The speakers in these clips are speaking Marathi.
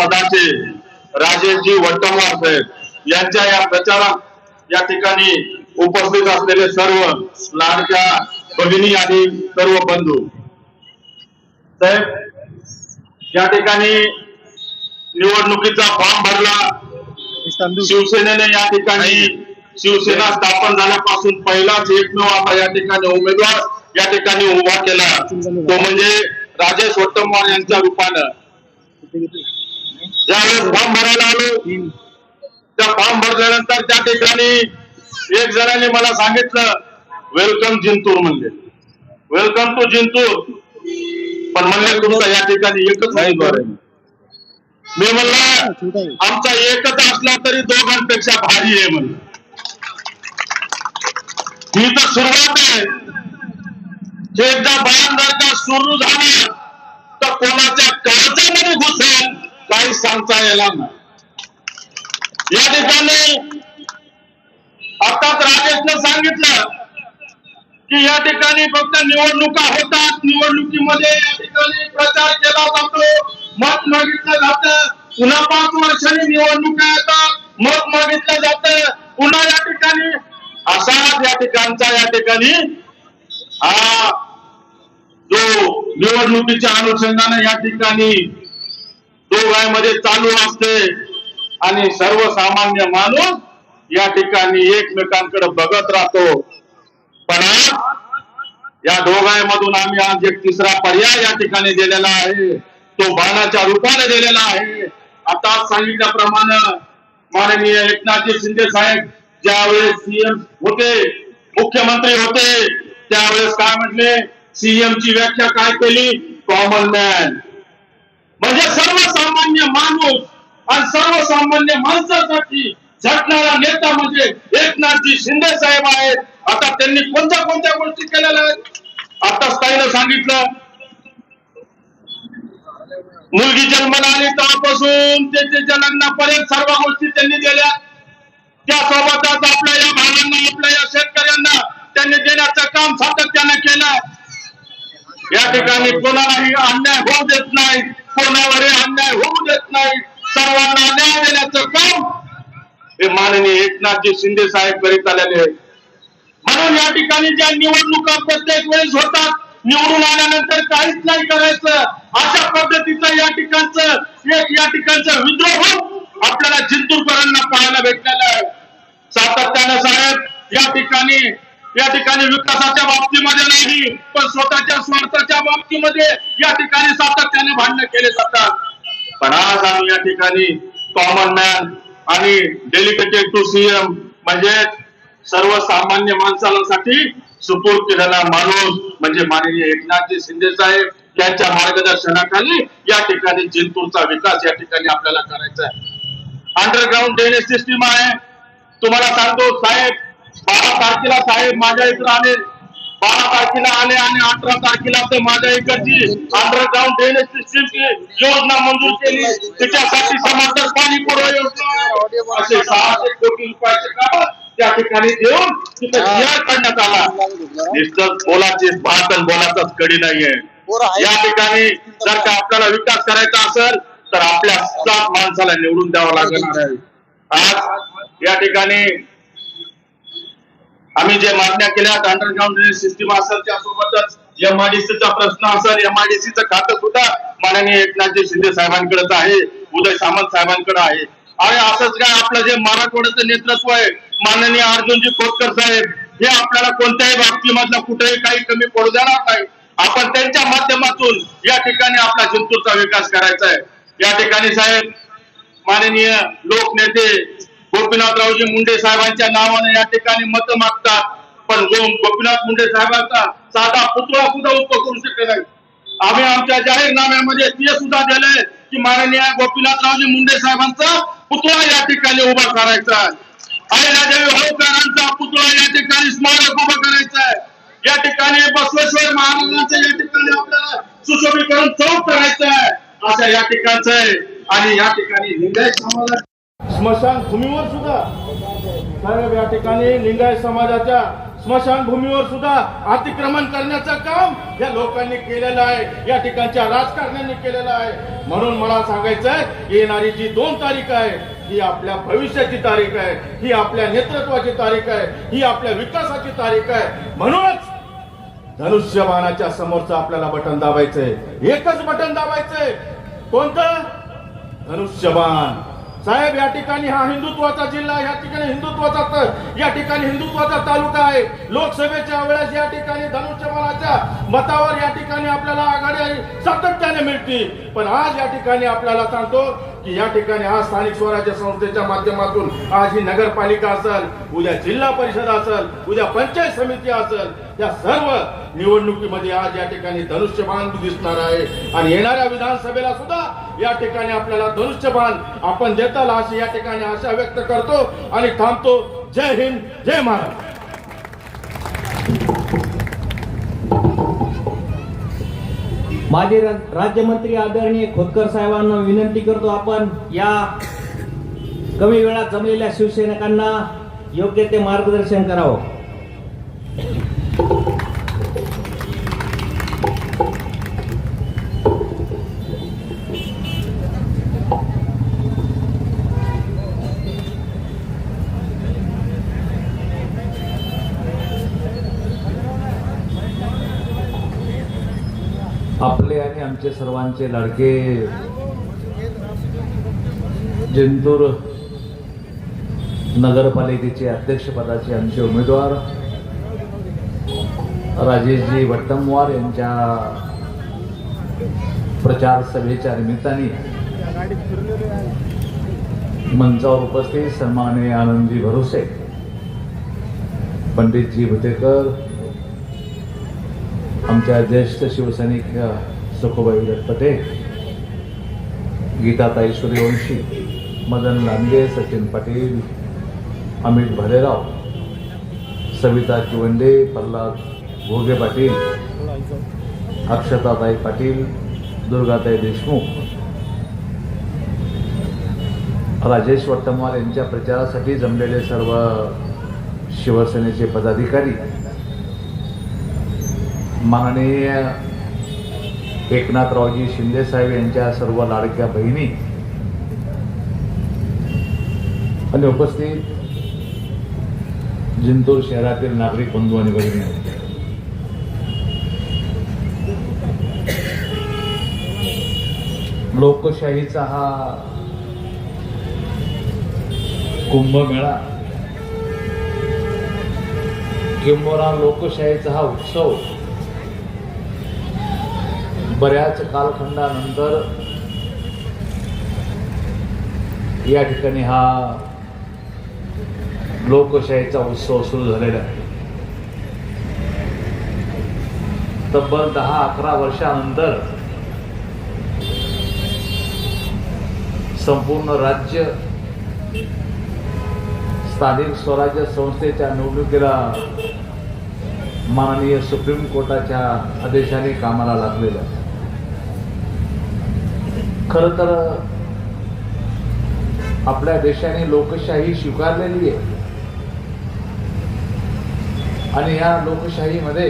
पदाचे राजेशजी वट्टमवार साहेब यांच्या या प्रचारात या ठिकाणी उपस्थित असलेले सर्व लाडक्या भगिनी आणि सर्व बंधू. साहेब या ठिकाणी निवडणुकीचा फॉर्म भरला. शिवसेनेने या ठिकाणी शिवसेना स्थापन झाल्यापासून पहिलाच एकमेव आता या ठिकाणी उमेदवार या ठिकाणी उभा केला. तो म्हणजे राजेश वट्टमवार यांच्या रूपानं. ज्यावेळेस फॉर्म भरायला आलो. त्या फॉर्म भरल्यानंतर त्या ठिकाणी एक जणांनी मला सांगितलं वेलकम जिंतूर म्हणजे वेलकम टू जिंतूर. पण म्हणले तुमचा या ठिकाणी एकच उमेदवार आहे. मी म्हणलं आमचा एकच असला तरी दोघांपेक्षा भारी आहे म्हणलं. ही तर सुरुवात आहे. एकदा बयान जर का सुरू झालं तर कोणाच्या कर्जामध्ये घुसेल काही सांगता येणार नाही. या ठिकाणी आताच राजेशनं सांगितलं की या ठिकाणी फक्त निवडणुका होतात. निवडणुकीमध्ये या ठिकाणी प्रचार केला जातो. मत मागितलं जातं. पुन्हा पाच वर्षांनी निवडणुका येतात. मत मागितलं जातं. पुन्हा या ठिकाणी असाच या ठिकाणचा या ठिकाणी हा जो निवडणुकीच्या अनुषंगाने या ठिकाणी दोघांमध्ये चालू असते. आणि सर्वसामान्य माणूस या ठिकाणी एकमेकांकडे बघत राहतो. पण या दोघांमधून आम्ही आज एक तिसरा पर्याय या ठिकाणी दिलेला आहे. तो बाणाच्या रूपाने दिलेला आहे. आता सांगितल्याप्रमाणे माननीय एकनाथजी शिंदे साहेब ज्यावेळेस सीएम होते मुख्यमंत्री होते त्यावेळेस काय म्हटले? सीएम ची व्याख्या काय केली? Common man. म्हणजे सर्वसामान्य माणूस आणि सर्वसामान्य माणसासाठी झटणारा नेता म्हणजे एकनाथजी शिंदे साहेब आहेत. आता त्यांनी कोणत्या कोणत्या गोष्टी केलेल्या आहेत? आता ताईनं सांगितलं. मुलगी जन्माला आली तेव्हापासून त्याच्या लग्नापर्यंत सर्व गोष्टी त्यांनी दिल्या. त्यासोबतच आपल्या या भागांना आपल्या या शेतकऱ्यांना त्यांनी देण्याचं काम सातत्यानं केलं. या ठिकाणी कोणालाही अन्याय होऊ देत नाही. कोणावरही अन्याय होऊ देत नाही. सर्वांना न्याय देण्याचं काम हे माननीय एकनाथजी शिंदे साहेब करीत आलेले आहेत. म्हणून या ठिकाणी ज्या निवडणुका प्रत्येक वेळेस होतात निवडून आल्यानंतर काहीच नाही करायचं. अशा पद्धतीचं या ठिकाणचं एक या ठिकाणचं विद्रोह आपल्याला जिंतूरकरांना पाहायला भेटलेलं आहे. सातत्यानं साहेब या ठिकाणी या ठिकाणी विकासाच्या बाबतीमध्ये नाही पण स्वतःच्या स्वार्थाच्या बाबतीमध्ये या ठिकाणी सातत्याने भांडण केले जातात. पण आज आम्ही या ठिकाणी कॉमन मॅन आणि डेलिकेटेड टू सीएम म्हणजे सर्वसामान्य माणसांसाठी सुपूर्द केलेला माणूस म्हणजे माननीय एकनाथजी शिंदे साहेब यांच्या मार्गदर्शनाखाली या ठिकाणी जिंतूरचा विकास या ठिकाणी आपल्याला करायचा आहे. अंडरग्राऊंड ड्रेनेज सिस्टीम आहे. तुम्हाला सांगतो साहेब बारा तारखेला साहेब माझ्या इकडे आले. बारा तारखेला आले आणि अठरा तारखेला ते माझ्या इकडची अंडरग्राऊंड ड्रेनेज सिस्टीमची योजना मंजूर केली. त्याच्यासाठी समर्थक पाणी पुरवठा योजना. असे सहाशे कोटी रुपयाचे काम त्या ठिकाणी देऊन तिथे तयार करण्यात आला. नुसतं बोलाचे भात आणि बोलाचाच कडी नाहीये. या ठिकाणी जर का आपल्याला विकास करायचा असेल तर आपल्या सात माणसाला निवडून द्यावं लागणार आहे. आज या ठिकाणी आम्ही जे मागण्या केल्या अंडरग्राऊंड सिस्टीम असेल त्यासोबतच एमआयडीसीचा प्रश्न असेल एमआयडीसीचं खातं सुद्धा माननीय एकनाथजी शिंदे साहेबांकडेच आहे उदय सामंत साहेबांकडे आहे. आणि असंच काय आपलं जे मराठवाड्याचं नेतृत्व आहे माननीय अर्जुनजी खोतकर साहेब हे आपल्याला कोणत्याही बाबतीमधलं कुठेही काही कमी पडू देणार नाही. आपण त्यांच्या माध्यमातून या ठिकाणी आपला जिंतूरचा विकास करायचा आहे. या ठिकाणी साहेब माननीय लोकनेते गोपीनाथरावजी मुंडे साहेबांच्या नावाने या ठिकाणी मत मागतात. पण गोपीनाथ मुंडे साहेबांचा साधा पुतळा सुद्धा उभं करू शकले नाही. आम्ही आमच्या जाहीरनाम्यामध्ये ते सुद्धा दिले की माननीय गोपीनाथरावजी मुंडे साहेबांचा पुतळा या ठिकाणी उभा करायचा आहे. आणि राजावी होळकरांचा पुतळा या ठिकाणी स्मारक उभा करायचा आहे. या ठिकाणी बसवेश्वर महाराजांचं या ठिकाणी आपल्याला सुशोभीकरण चौक करायचं आहे. असं या ठिकाणचं आहे. आणि या ठिकाणी लिंगायत समाजात स्मशान भूमीवर सुद्धा. साहेब या ठिकाणी लिंगायत समाजाच्या स्मशानभूमीवर सुद्धा अतिक्रमण करण्याचं काम या लोकांनी केलेलं आहे. या ठिकाणच्या राजकारण्यांनी केलेलं आहे. म्हणून मला सांगायचं आहे येणारी जी दोन तारीख आहे ही आपल्या भविष्याची तारीख आहे. ही आपल्या नेतृत्वाची तारीख आहे. ही आपल्या विकासाची तारीख आहे. म्हणूनच धनुष्यबाणाच्या समोरचं आपल्याला बटन दाबायचंय. एकच बटन दाबायचंय. कोणतं? धनुष्यबाण. साहेब या ठिकाणी हा हिंदुत्वाचा जिल्हा या ठिकाणी हिंदुत्वाचा या ठिकाणी हिंदुत्वाचा तालुका आहे. लोकसभेच्या वेळेस या ठिकाणी धनुष्यबाणाच्या मतावर या ठिकाणी आपल्याला आघाडी सातत्याने मिळते पण आज या ठिकाणी आपल्याला सांगतो की या ठिकाणी आज स्थानिक स्वराज्य संस्थेच्या माध्यमातून आज ही नगरपालिका असेल उद्या जिल्हा परिषद असेल उद्या पंचायत समिती असेल या सर्व निवडणुकीमध्ये आज या ठिकाणी धनुष्यबाण दिसणार आहे. आणि येणाऱ्या विधानसभेला सुद्धा या ठिकाणी आपल्याला धनुष्यबाण आपण देताल अशी या ठिकाणी आशा व्यक्त करतो आणि थांबतो. जय हिंद जय महाराष्ट्र. माझे राज्यमंत्री आदरणीय खोतकर साहेबांना विनंती करतो आपण या कमी वेळात जमलेल्या शिवसैनिकांना योग्य ते मार्गदर्शन करावं. आपले आणि आमचे सर्वांचे लाडके जिंतूर नगरपालिकेचे अध्यक्षपदाचे आमचे उमेदवार राजेशजी वट्टमवार यांच्या प्रचार सभेच्या निमित्ताने मंचावर उपस्थित सन्माननीय आनंदजी भरोसे पंडितजी भुतेकर आमच्या ज्येष्ठ शिवसैनिक अ, सुखोबाई दत्तपटे गीताताई सूर्यवंशी मदन लांडगे सचिन पाटील अमित भलेराव सविता चिवंडे प्रल्हाद भोगे पाटील अक्षताताई पाटील दुर्गाताई देशमुख राजेश वट्टमवार यांच्या प्रचारासाठी जमलेले सर्व शिवसेनेचे पदाधिकारी माननीय एकनाथरावजी शिंदे साहेब यांच्या सर्व लाडक्या बहिणी आणि उपस्थित जिंतूर शहरातील नागरिक बंधू आणि बहिणी. लोकशाहीचा हा कुंभमेळा किंवा लोकशाहीचा हा उत्सव बऱ्याच कालखंडानंतर या ठिकाणी हा लोकशाहीचा उत्सव सुरू झालेला आहे. तब्बल दहा अकरा वर्षानंतर संपूर्ण राज्य स्थानिक स्वराज्य संस्थेच्या निवडणुकीला माननीय सुप्रीम कोर्टाच्या आदेशाने कामाला लागलेलं आहे. खर तर आपल्या देशाने लोकशाही स्वीकारलेली आहे. आणि या लोकशाहीमध्ये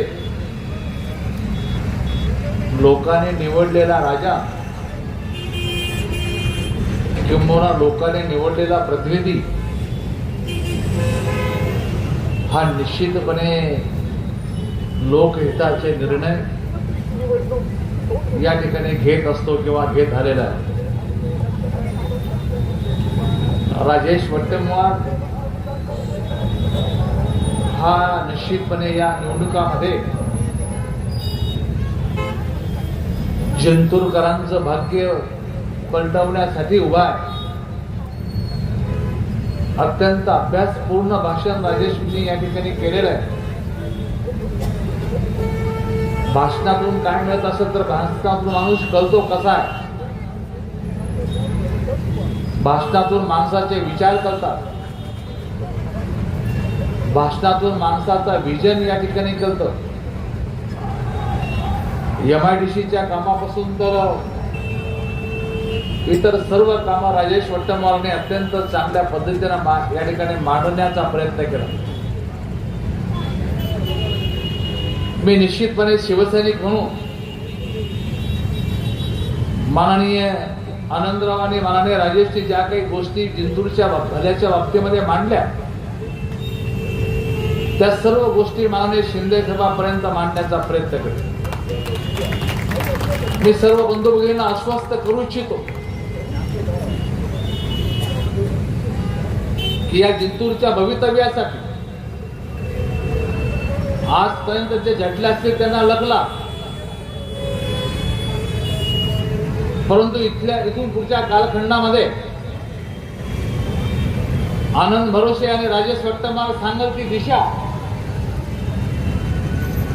लोकाने निवडलेला राजा किंबहुना लोकाने निवडलेला प्रतिनिधी हा निश्चितपणे लोकहिताचे निर्णय या ठिकाणी घेत असतो किंवा घेत आलेला आहे. राजेश वट्टेमवार हा निश्चितपणे या निवडणुकामध्ये जंतूरकरांचं भाग्य पलटवण्यासाठी उभा आहे. अत्यंत अभ्यासपूर्ण भाषण राजेशजींनी या ठिकाणी केलेलं आहे. भाषणातून काय मिळत असेल तर भाषणातून माणूस कळतो कसा आहे. भाषणातून माणसाचे विचार करतात भाषणातून माणसाचा विजन या ठिकाणी कळतं. एम आय डी सीच्या कामापासून तर इतर सर्व कामं राजेश वट्टमवारने अत्यंत चांगल्या पद्धतीनं या ठिकाणी मांडण्याचा प्रयत्न केला. मी निश्चितपणे शिवसैनिक म्हणून माननीय आनंदराव आणि माननीय राजेशजी ज्या काही गोष्टी जिंतूरच्या भल्याच्या बाबतीमध्ये मांडल्या त्या सर्व गोष्टी माननीय शिंदे सभापर्यंत मांडण्याचा प्रयत्न करेन. मी सर्व बंधू भगिनींना आश्वस्त करू इच्छितो की या जिंतूरच्या भवितव्यासाठी आजपर्यंत जे झटले असतील त्यांना लगला परंतु इथल्या इथून पुढच्या कालखंडामध्ये आनंद भरोसे आणि राजेश वर्तमान सांगल ती दिशा.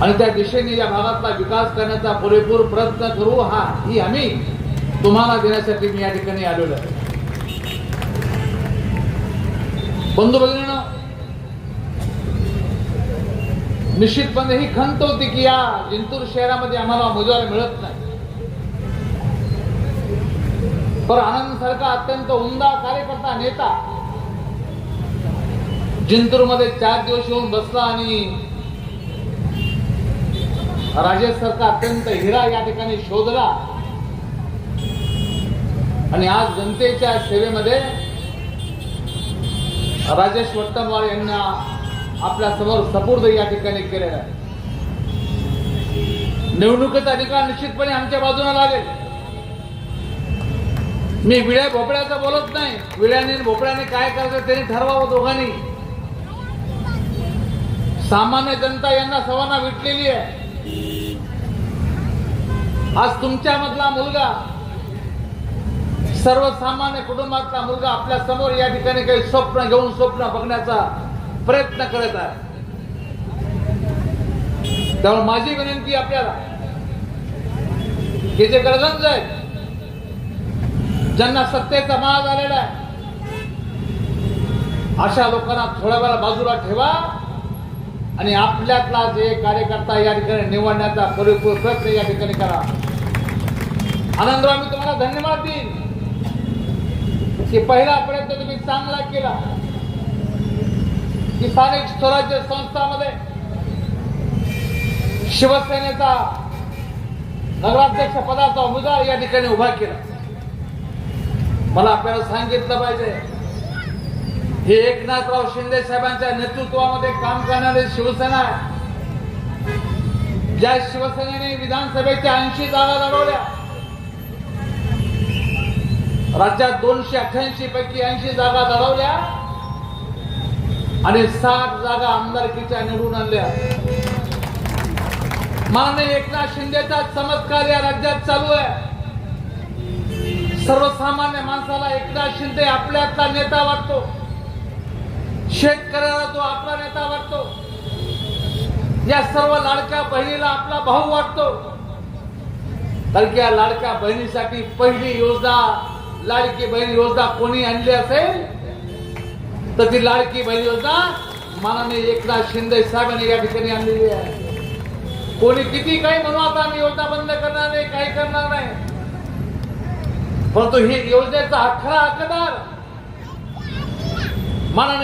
आणि त्या दिशेने या भागातला विकास करण्याचा पुरेपूर प्रयत्न करू हा ही आम्ही तुम्हाला देण्यासाठी मी या ठिकाणी आलेलो आहे. बंधू भगिनीनं निश्चितपणे ही खंत होती की या जिंतूर शहरामध्ये आम्हाला उमेदवार मिळत नाही. पर आनंद सारखा अत्यंत उमदा कार्यकर्ता नेता जिंतूरमध्ये चार दिवस येऊन बसला आणि राजेश सारखा अत्यंत हिरा या ठिकाणी शोधला. आणि आज जनतेच्या सेवेमध्ये राजेश वट्टमवार यांना आपल्यासमोर सपूर्द या ठिकाणी केलेला आहे. निवडणुकीचा अधिकार निश्चितपणे आमच्या बाजूला लागेल. मी विड्या भोपळ्याचं बोलत नाही. विड्याने भोपळ्याने काय करायचं त्यांनी ठरवावं दोघांनी. सामान्य जनता यांना सवाना विटलेली आहे. आज तुमच्या मधला मुलगा सर्वसामान्य कुटुंबातला मुलगा आपल्यासमोर या ठिकाणी काही स्वप्न घेऊन स्वप्न बघण्याचा प्रयत्न करत आहे. त्यामुळे माझी विनंती आपल्याला की जे गडगंज आहेत ज्यांना सत्तेचा माळ आलेला आहे अशा लोकांना थोड्या वेळा बाजूला ठेवा आणि आपल्यातला जे कार्यकर्ता या ठिकाणी निवडण्याचा परिपूर प्रयत्न या ठिकाणी करा. आनंदराव मी तुम्हाला धन्यवाद देईन की पहिला प्रयत्न तुम्ही चांगला केला. स्थानिक स्वराज्य संस्थामध्ये शिवसेनेचा नगराध्यक्ष पदाचा उमेदवार या ठिकाणी उभा केला. मला आपल्याला सांगितलं पाहिजे हे एकनाथराव शिंदे साहेबांच्या नेतृत्वामध्ये काम करणारी शिवसेना आहे. ज्या शिवसेनेने विधानसभेच्या ऐंशी जागा लढवल्या राज्यात दोनशे अठ्ठ्याऐंशी पैकी ऐंशी जागा लढवल्या आणि साठ जागा आमदारकीच्या निवडून आणल्या. माननीय एकनाथ शिंदेचा चमत्कार या राज्यात चालू आहे. सर्वसामान्य माणसाला एकनाथ शिंदे आपल्यातला नेता वाटतो. शेतकऱ्याला तो आपला नेता वाटतो. या सर्व लाडक्या बहिणीला आपला भाऊ वाटतो. कारण की या लाडक्या बहिणीसाठी पहिली योजना लाडकी बहीण योजना कोणी आणली असेल? तर ती लाडकी बहीण योजना मानाने एकनाथ शिंदे साहेबांनी या ठिकाणी आणलेली आहे कोणी किती काही म्हणू आता आम्ही योजना बंद करणार नाही काही करणार नाही। परंतु ही योजनेचा हा खरा हकदार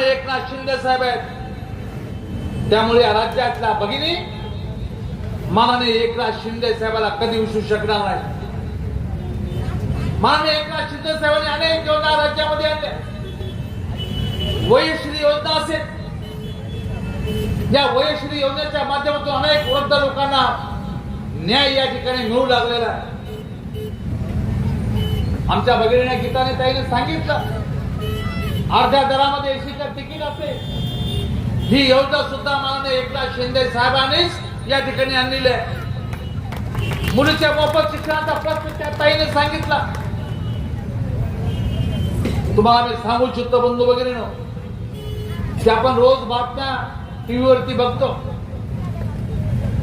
एकनाथ शिंदे साहेब आहेत त्यामुळे या राज्यातल्या भगिनी मानाने एकनाथ शिंदे साहेबाला कधी विसरू शकणार नाही. माननीय एकनाथ शिंदे साहेबांनी अनेक योजना राज्यामध्ये आणल्या. वयश्री योजना असेल. या वयश्री योजनेच्या माध्यमातून अनेक वृद्ध लोकांना न्याय या ठिकाणी मिळू लागलेला आहे. आमच्या भगिनीने गीताने ताईने सांगितलं अर्ध्या दरामध्ये एसीच्या तिकीट असेल. ही योजना सुद्धा माननीय एकनाथ शिंदे साहेबांनीच या ठिकाणी आणलेली आहे. मुलीच्या मोफत शिक्षणाचा प्रश्न त्या ताईने सांगितला. तुम्हाला मी सांगू इच्छितो बंधू वगैरे की आपण रोज बातम्या टीव्हीवरती बघतो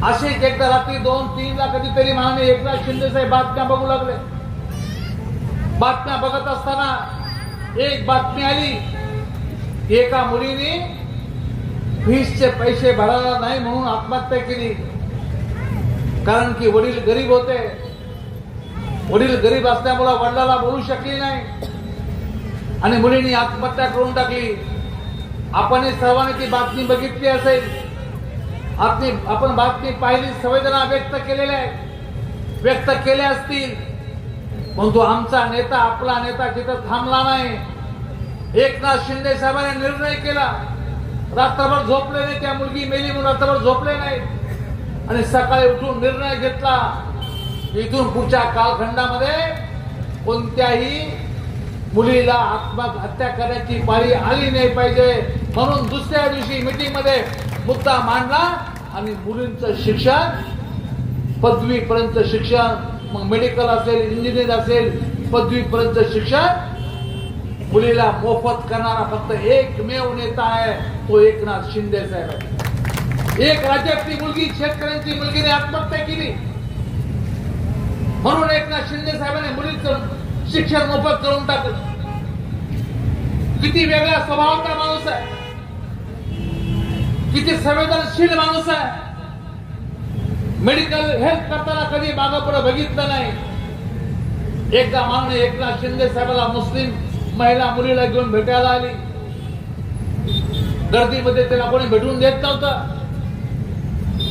अशीच एकदा रात्री दोन तीनला कधीतरी महाने एकनाथ शिंदे साहेब बातम्या बघू लागले. बातम्या बघत असताना एक बातमी आली एका मुलीने फीसचे पैसे भरायला नाही म्हणून आत्महत्या केली. कारण की वडील गरीब होते. वडील गरीब असल्यामुळे वडिलाला बोलू शकली नाही. आणि मुलीने आत्महत्या करून टाकली. आपण सर्वांनी ती बातमी बघितली असेल. आपली आपण बातमी पाहिली संवेदना व्यक्त केलेल्या आहेत व्यक्त केल्या असतील. परंतु आमचा नेता आपला नेता तिथं थांबला नाही. एकनाथ शिंदे साहेबांनी निर्णय केला. रात्रभर झोपले नाही त्या मुलगी मेली म्हणून रात्रभर झोपले नाही. आणि सकाळी उठून निर्णय घेतला. इथून पुढच्या कालखंडामध्ये कोणत्याही मुलीला आत्महत्या करण्याची पाळी आली नाही पाहिजे. म्हणून दुसऱ्या दिवशी मिटिंगमध्ये मुद्दा मांडला आणि मुलींचं शिक्षण पदवीपर्यंत शिक्षण मग मेडिकल असेल इंजिनियर असेल पदवीपर्यंत शिक्षण मुलीला मोफत करणारा फक्त एकमेव नेता आहे तो एकनाथ शिंदे साहेब आहे एक राज्यातली मुलगी शेतकऱ्यांची मुलगीने आत्महत्या केली. म्हणून एकनाथ शिंदे साहेबांनी मुलीचं शिक्षण मोफत करून टाकलं किती वेगळ्या स्वभावाचा माणूस आहे. किती संवेदनशील माणूस आहे. मेडिकल हेल्थ करताना कधी मागं बघितलं नाही. एकदा मागणे एकनाथ शिंदे साहेबाला मुस्लिम महिला मुलीला घेऊन भेटायला आली. गर्दीमध्ये त्याला कोणी भेटून देत नव्हतं.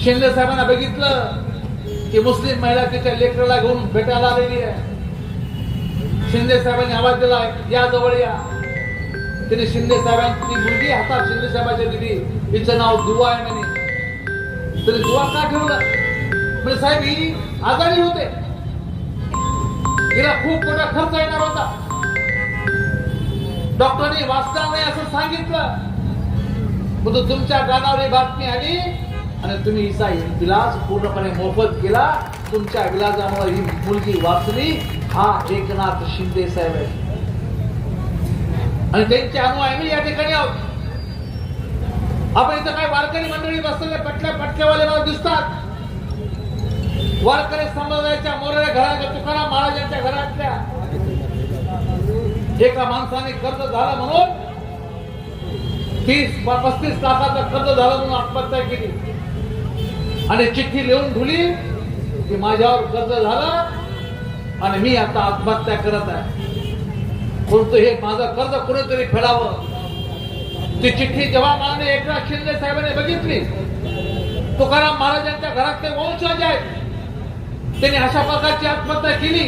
शिंदे साहेबांना बघितलं की मुस्लिम महिला तिच्या लेकराला घेऊन भेटायला आलेली आहे. शिंदे साहेबांनी आवाज दिला या जवळ या. तिने शिंदे साहेबांची मुलगी हातात शिंदे साहेबांच्या दिली तिचं नाव दुवा आहे म्हणे. तरी दुवा का ठेवला? म्हणजे साहेब ही आजारी होते. हिला खूप मोठा खर्च येणार होता. डॉक्टरने वाचणार नाही असं सांगितलं. परंतु तुमच्या कानावर ही बातमी आली. आणि तुम्ही हिचा विलास पूर्णपणे मोफत केला तुमच्या विलासामुळे ही मुलगी वाचली. हा एकनाथ शिंदे साहेब आहे आणि त्यांचे अनुयायी या ठिकाणी आहोत. आपण इथं काय वारकरी मंडळी बसलेले पटल्या पटल्यावाले मला दिसतात. वारकरी संप्रदायाच्या मोऱ्या घराच्या तुकाराम महाराजांच्या घरातल्या एका माणसाने कर्ज झालं म्हणून तीस पस्तीस लाखाचं कर्ज झालं म्हणून आत्महत्या केली. आणि चिठ्ठी लिहून ठेवली की माझ्यावर कर्ज झालं आणि मी आता आत्महत्या करत आहे. कोणतं हे माझं कर्ज कुणीतरी फेडावं. ती चिठ्ठी जेव्हा माननीय एकनाथ शिंदे साहेबांनी बघितली तुकाराम महाराजांच्या घरातले वंशज आहेत. त्यांनी अशा प्रकारची आत्महत्या केली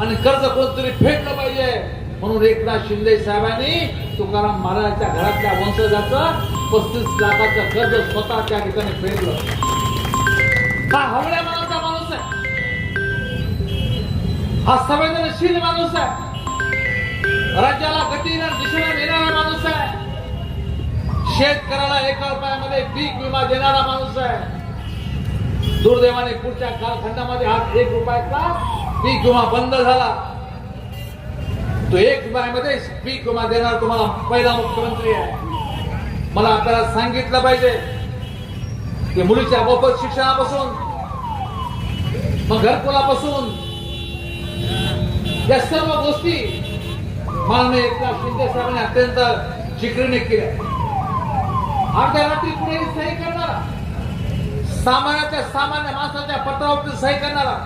आणि कर्ज कोणतरी फेडलं पाहिजे. म्हणून एकनाथ शिंदे साहेबांनी तुकाराम महाराजांच्या घरातल्या वंशजाचं पस्तीस लाखाचं कर्ज स्वतः त्या ठिकाणी फेडलं. हा हवड्या मनाचा माणूस आहे. हा संवेदनशील माणूस आहे. राज्याला गतीनं दिशेला नेणारा माणूस आहे. शेतकऱ्याला एका रुपयामध्ये पीक विमा देणारा माणूस आहे. दुर्दैवाने पुढच्या कालखंडामध्ये हा एक रुपयाचा पीक विमा बंद झाला. तो एक रुपयामध्ये पीक विमा देणारा तुम्हाला पहिला मुख्यमंत्री आहे. मला आपल्याला सांगितलं पाहिजे. की मुलीच्या मोफत शिक्षणापासून मग घरकुलापासून या सर्व गोष्टी माननीय एकनाथ शिंदे साहेबांनी अत्यंत जिकरीने केल्या. अर्ध्या रात्री पुढे सही करणारा. सामान्याच्या सामान्य माणसाच्या पत्रावरती सही करणारा.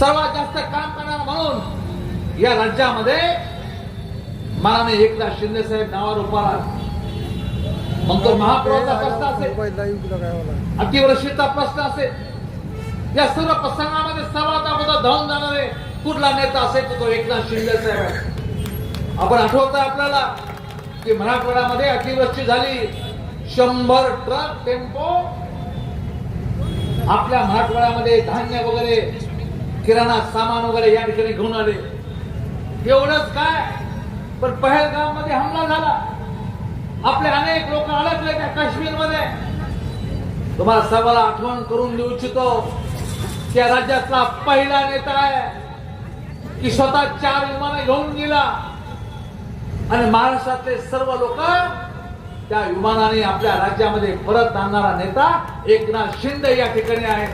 सर्वात जास्त काम करणारा म्हणून या राज्यामध्ये माननीय एकनाथ शिंदे साहेब नावावर उभारा मग तो महापौराचा प्रश्न असेल. अतिवृष्टीचा प्रश्न असेल. या सर्व प्रसंगामध्ये सर्वात अगोदर धावून जाणारे कुठला नेता असेल तो एकनाथ शिंदे साहेब आहे आपण आठवत आपल्याला की मराठवाड्यामध्ये अतिवृष्टी झाली. शंभर ट्रक टेम्पो आपल्या मराठवाड्यामध्ये धान्य वगैरे किराणा सामान वगैरे या ठिकाणी घेऊन आले. एवढंच काय? पण पहलगाममध्ये हमला झाला. आपले अनेक लोक अडकले त्या काश्मीरमध्ये तुम्हाला सर्वांना आठवण करून देऊ इच्छितो त्या राज्यातला पहिला नेता आहे की स्वतः चार विमानं घेऊन गेला. आणि महाराष्ट्रातले सर्व लोक त्या विमानाने आपल्या राज्यामध्ये परत आणणारा नेता एकनाथ शिंदे या ठिकाणी आहे.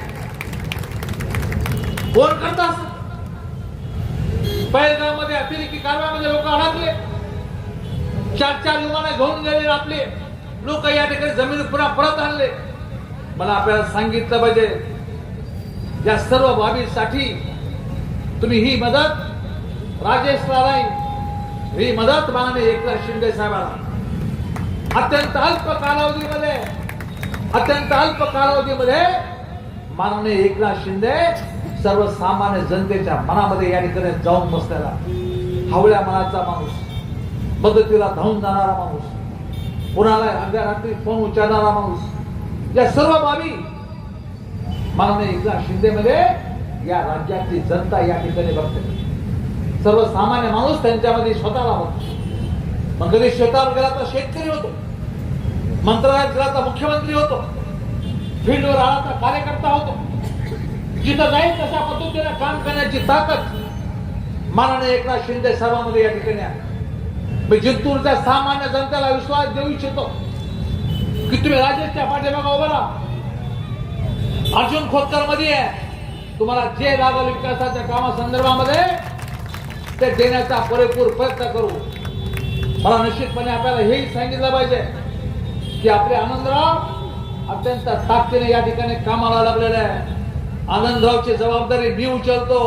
कोण करत असं मध्ये अतिरेकी कारवाईमध्ये लोक अडकले चार चार विमानं घेऊन गेले आपले. लोक या ठिकाणी जमीन पुन्हा परत आणले. मला आपल्याला सांगितलं पाहिजे या सर्व बाबीसाठी तुम्ही ही मदत राजेश नारायण ही मदत मागणे एकनाथ शिंदे साहेबांना. अत्यंत अल्प कालावधीमध्ये अत्यंत अल्प कालावधीमध्ये माननीय एकनाथ शिंदे सर्वसामान्य जनतेच्या मनामध्ये या ठिकाणी जाऊन बसलेला. हावळ्या मनाचा माणूस. मदतीला धावून जाणारा माणूस. कुणाला अर्ध्या रात्री फोन उच्चारणारा माणूस. या सर्व बाबी माननीय एकनाथ शिंदे मध्ये या राज्यातली जनता या ठिकाणी बघते. सर्वसामान्य माणूस त्यांच्यामध्ये स्वतःला बघतो. मग कधी शेतावर गेला तर शेतकरी होतो. मंत्रालयात गेला तर मुख्यमंत्री होतो. फील्डवर आला तर कार्यकर्ता होतो. जिथं जाईल तशा पद्धतीने काम करण्याची ताकद माननीय एकनाथ शिंदे सर्वांमध्ये या ठिकाणी आहे. मी जिंतूरच्या सामान्य जनतेला विश्वास देऊ इच्छितो की तुम्ही राजेशच्या पाठीमागा उभा राहा. अर्जुन खोतकरमध्ये आहे. तुम्हाला जे लागल विकासाच्या कामासंदर्भामध्ये ते देण्याचा पुरेपूर प्रयत्न करू. मला निश्चितपणे आपल्याला हेही सांगितलं पाहिजे की आपले आनंदराव अत्यंत ताकदीने या ठिकाणी कामाला लागलेले आहे. आनंदरावची जबाबदारी मी उचलतो.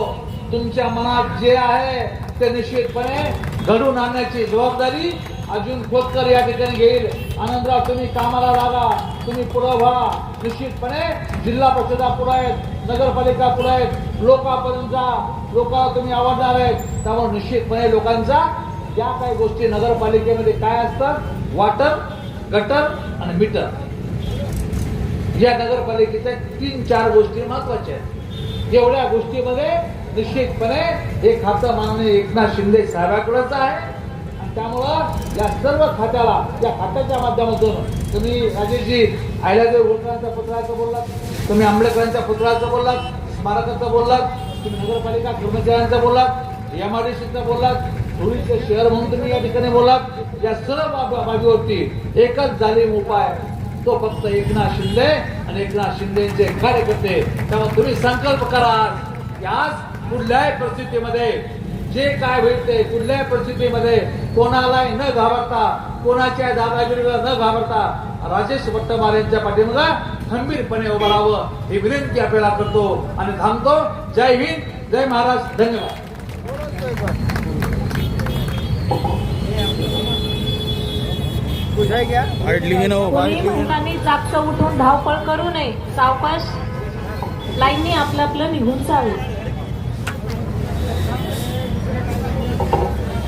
तुमच्या मनात जे आहे ते निश्चितपणे घडून आणण्याची जबाबदारी अजून खोतकर या ठिकाणी घेईल. आनंदराव तुम्ही कामाला लागा. तुम्ही पुढं व्हा. निश्चितपणे जिल्हा परिषदा पुढे आहेत. नगरपालिका पुढे आहेत. लोकांपर्यंत जा. लोकांना तुम्ही आवडणार आहेत. त्यामुळे निश्चितपणे लोकांचा या काही गोष्टी नगरपालिकेमध्ये काय असतात? वॉटर गटर आणि मीटर. या नगरपालिकेच्या तीन चार गोष्टी महत्त्वाच्या आहेत. एवढ्या गोष्टीमध्ये निश्चितपणे हे खातं माननीय एकनाथ शिंदे साहेबाकडेच आहे. आणि त्यामुळं या सर्व खात्याला या खात्याच्या माध्यमातून तुम्ही राजेशजी आयलादेव होळकरांच्या पुतळ्याचं बोललात तुम्ही आंबेडकरांच्या पुतळ्याचं बोललात स्मारकाचं बोललात तुम्ही नगरपालिका कर्मचाऱ्यांचं बोललात एम आर डी सीचं बोललात धुळीचं शहर म्हणून तुम्ही या ठिकाणी बोललात. या सर्व बाबीवरती एकच जालीम उपाय तो फक्त एकनाथ शिंदे आणि एकनाथ शिंदेचे कार्यकर्ते. त्यामुळे तुम्ही संकल्प करा. की आज कुठल्याही परिस्थितीमध्ये जे काय होईल ते कुठल्याही परिस्थितीमध्ये कोणालाही न घाबरता कोणाच्या दादागिरीला न घाबरता राजेश वट्टमार यांच्या पाठीमागा खंबीरपणे उभं राहावं ही विनंती आपल्याला करतो आणि थांबतो. जय हिंद जय महाराज धन्यवाद. उठून धावपळ करू नये. सावकाश लाईननी आपलं आपलं निघून जावे